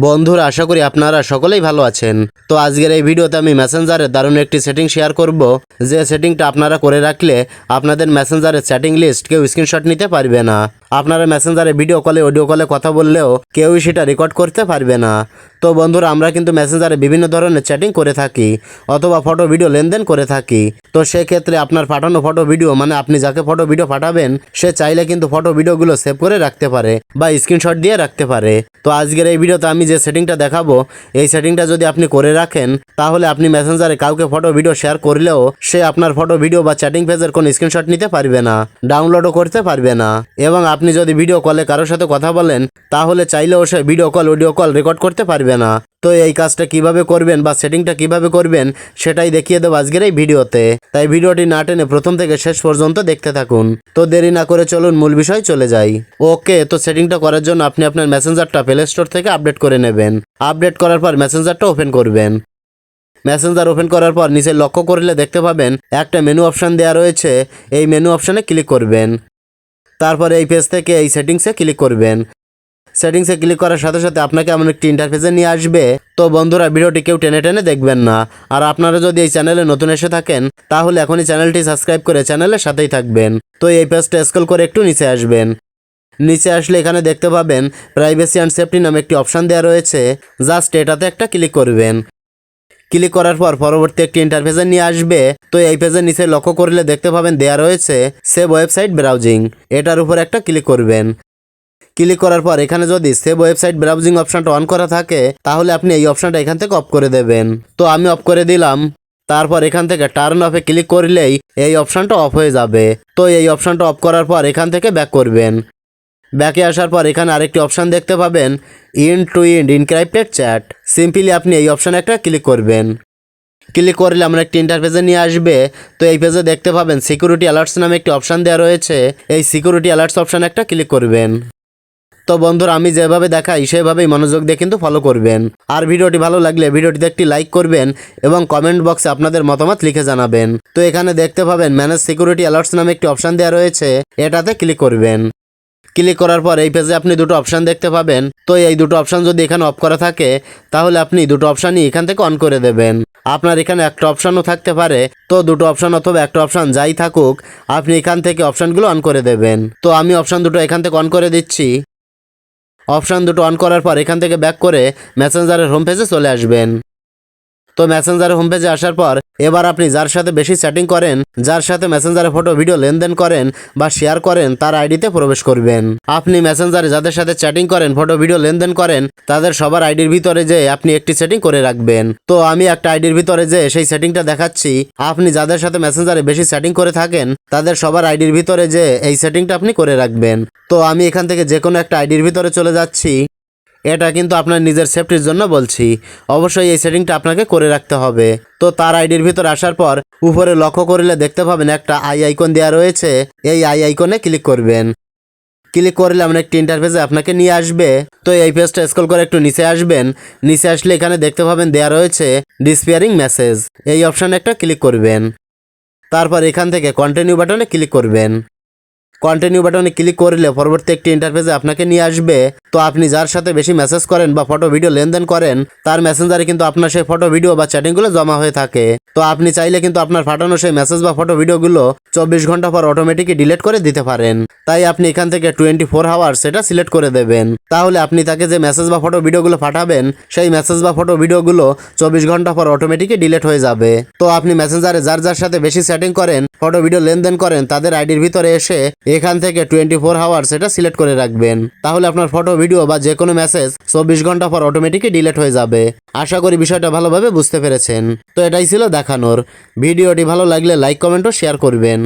বন্ধুরা, আশা করি আপনারা সকলেই ভালো আছেন। তো আজকের এই ভিডিওতে আমি মেসেঞ্জারের দারুণ একটি সেটিং শেয়ার করব। যে সেটিংটা আপনারা করে রাখলে আপনাদের মেসেঞ্জারের চ্যাটিং লিস্ট কেউ স্ক্রিনশট নিতে পারবে না। আপনারা মেসেঞ্জারে ভিডিও কলে অডিও কলে কথা বললেও কেউই সেটা রেকর্ড করতে পারবে না। তো বন্ধুরা, আমরা কিন্তু মেসেঞ্জারে বিভিন্ন ধরনের চ্যাটিং করে থাকি, অথবা ফটো ভিডিও লেনদেন করে থাকি। তো সেক্ষেত্রে আপনার পাঠানো ফটো ভিডিও মানে আপনি যাকে ফটো ভিডিও পাঠাবেন, সে চাইলে কিন্তু ফটো ভিডিওগুলো সেভ করে রাখতে পারে, বা স্ক্রিনশট দিয়ে রাখতে পারে। তো আজকের এই ভিডিওতে আমি যে সেটিংটা দেখাবো, এই সেটিংটা যদি আপনি করে রাখেন, তাহলে আপনি মেসেঞ্জারে কাউকে ফটো ভিডিও শেয়ার করলেও সে আপনার ফটো ভিডিও বা চ্যাটিং পেজের কোনো স্ক্রিনশট নিতে পারবে না ডাউনলোডও করতে পারবে না, এবং আপনি যদি ভিডিও কলে কারোর সাথে কথা বলেন, তাহলে চাইলেও সে video call audio call record করতে পারবে না। তো এই কাজটা কীভাবে করবেন বা সেটিংটা কীভাবে করবেন, সেটাই দেখিয়ে দেবো আজকের এই ভিডিওতে তাই ভিডিওটি না টেনে প্রথম থেকে শেষ পর্যন্ত দেখতে থাকুন। তো দেরি না করে চলুন মূল বিষয় চলে যাই। ওকে তো সেটিংটা করার জন্য আপনি আপনার মেসেঞ্জারটা প্লে স্টোর থেকে আপডেট করে নেবেন। আপডেট করার পর মেসেঞ্জারটা ওপেন করবেন। মেসেঞ্জার ওপেন করার পর নিচে লক্ষ্য করলে দেখতে পাবেন, একটা মেনু অপশান দেওয়া রয়েছে। এই মেনু অপশানে ক্লিক করবেন। তারপরে এই পেজ থেকে এই সেটিংসে ক্লিক করবেন। সেটিংসে ক্লিক করার সাথে সাথে আপনাকে এমন একটি ইন্টারফেসে নিয়ে আসবে। তো বন্ধুরা, ভিডিওটি কেউ টেনে টেনে দেখবেন না। আর আপনারা যদি এই চ্যানেলে নতুন এসে থাকেন, তাহলে এখনই চ্যানেলটি সাবস্ক্রাইব করে চ্যানেলের সাথেই থাকবেন। তো এই পেজটা স্ক্রল করে একটু নিচে আসবেন। নিচে আসলে এখানে দেখতে পাবেন প্রাইভেসি অ্যান্ড সেফটি নামে একটি অপশান দেওয়া রয়েছে। জাস্ট এটাতে একটা ক্লিক করবেন। ক্লিক করার পর পরবর্তী একটি ইন্টারফেসে নিয়ে আসবে। তো এই পেজের নিচে লক্ষ্য করলে দেখতে পাবেন দেয়া রয়েছে সেভ ওয়েবসাইট ব্রাউজিং এটার উপর একটা ক্লিক করবেন। ক্লিক করার পর এখানে যদি সেভ ওয়েবসাইট ব্রাউজিং অপশানটা অন করা থাকে, তাহলে আপনি এই অপশানটা এখান থেকে অফ করে দেবেন। তো আমি অফ করে দিলাম। তারপর এখান থেকে টার্ন অফে ক্লিক করলেই এই অপশানটা অফ হয়ে যাবে। তো এই অপশানটা অফ করার পর এখান থেকে ব্যাক করবেন। ব্যাকে আসার পর এখানে আরেকটি অপশন দেখতে পাবেন end to end encrypted chat. Simply আপনি এই অপশানে একটা ক্লিক করবেন। ক্লিক করলে আমরা একটি ইন্টারফেসে নিয়ে আসবে। তো এই পেজে দেখতে পাবেন সিকিউরিটি অ্যালার্টস নামে একটি অপশান দেওয়া রয়েছে। এই সিকিউরিটি অ্যালার্টস অপশানে একটা ক্লিক করবেন। তো বন্ধুরা, আমি যেভাবে দেখাই, সেভাবেই মনোযোগ দিয়ে কিন্তু ফলো করবেন। আর ভিডিওটি ভালো লাগলে ভিডিওটিতে একটি লাইক করবেন এবং কমেন্ট বক্সে আপনাদের মতামত লিখে জানাবেন। তো এখানে দেখতে পাবেন ম্যানেজ সিকিউরিটি অ্যালার্টস নামে একটি অপশান দেওয়া রয়েছে। এটাতে ক্লিক করবেন। ক্লিক করার পর এই পেজে আপনি দুটো অপশান দেখতে পাবেন। তো এই দুটো অপশান যদি এখানে অফ করা থাকে, তাহলে আপনি দুটো অপশানই এখান থেকে অন করে দেবেন। আপনার এখানে একটা অপশানও থাকতে পারে। তো দুটো অপশান অথবা একটা অপশান যাই থাকুক, আপনি এখান থেকে অপশানগুলো অন করে দেবেন। তো আমি অপশান দুটো এখান থেকে অন করে দিচ্ছি। অপশান দুটো অন করার পর এখান থেকে ব্যাক করে মেসেঞ্জারের হোম পেজে চলে আসবেন। তো মেসেঞ্জারের হোম পেজে আসার পর এবার আপনি যার সাথে বেশি চ্যাটিং করেন, যার সাথে মেসেঞ্জারে ফটো ভিডিও লেনদেন করেন বা শেয়ার করেন, তার আইডিতে প্রবেশ করবেন। আপনি মেসেঞ্জারে যাদের সাথে চ্যাটিং করেন ফটো ভিডিও লেনদেন করেন, তাদের সবার আইডির ভিতরে যে আপনি একটি সেটিং করে রাখবেন। তো আমি একটা আইডির ভিতরে যে সেই সেটিংটা দেখাচ্ছি। আপনি যাদের সাথে মেসেঞ্জারে বেশি সেটিং করে থাকেন, তাদের সবার আইডির ভিতরে যে এই সেটিংটা আপনি করে রাখবেন। তো আমি এখান থেকে যে কোনো একটা আইডির ভিতরে চলে যাচ্ছি। এটা কিন্তু আপনার নিজের সেফটির জন্য বলছি। অবশ্যই এই সেটিংটা আপনাকে করে রাখতে হবে। তো তার আইডির ভিতর আসার পর উপরে লক্ষ্য করলে দেখতে পাবেন একটা আই আইকন দেওয়া রয়েছে। এই আই আইকনে ক্লিক করবেন। ক্লিক করলে আমরা একটি ইন্টারফেসে আপনাকে নিয়ে আসবে। তো এই পেজটা স্ক্রল করে একটু নিচে আসবেন। নিচে আসলে এখানে দেখতে পাবেন দেওয়া রয়েছে ডিসপিয়ারিং মেসেজ এই অপশানে একটা ক্লিক করবেন। তারপর এখান থেকে কন্টিনিউ বাটনে ক্লিক করবেন। কন্টিনিউ বাটনে ক্লিক করলে পরবর্তী একটি ইন্টারফেসে আপনাকে নিয়ে আসবে। তো আপনি যার সাথে বেশি মেসেজ করেন বা ফটো ভিডিও লেনদেন করেন, তার মেসেঞ্জারে কিন্তু আপনার সেই ফটো ভিডিও বা চ্যাটিংগুলো জমা হয়ে থাকে। তো আপনি চাইলে কিন্তু আপনার পাঠানো সেই মেসেজ বা ফটো ভিডিওগুলো চব্বিশ ঘণ্টা পর অটোমেটিকই ডিলিট করে দিতে পারেন। তাই আপনি এখান থেকে টোয়েন্টি ফোর আওয়ার সেটা সিলেক্ট করে দেবেন। তাহলে আপনি তাকে যে মেসেজ বা ফটো ভিডিওগুলো পাঠাবেন, সেই মেসেজ বা ফটো ভিডিওগুলো চব্বিশ ঘণ্টা পর অটোমেটিকই ডিলিট হয়ে যাবে। তো আপনি মেসেঞ্জারে যার যার সাথে বেশি সেটিং করেন ফটো ভিডিও লেনদেন করেন, তাদের আইডির ভিতরে এসে এখান থেকে টোয়েন্টি ফোর আওয়ার সেটা সিলেক্ট করে রাখবেন। তাহলে আপনার ফটো ভিডিও বা যে কোনো মেসেজ চব্বিশ ঘণ্টা পর অটোমেটিকই ডিলেট হয়ে যাবে। আশা করি বিষয়টা ভালোভাবে বুঝতে পেরেছেন। তো এটাই ছিল দেখানোর। ভিডিওটি ভালো লাগলে লাইক কমেন্ট ও শেয়ার করবেন।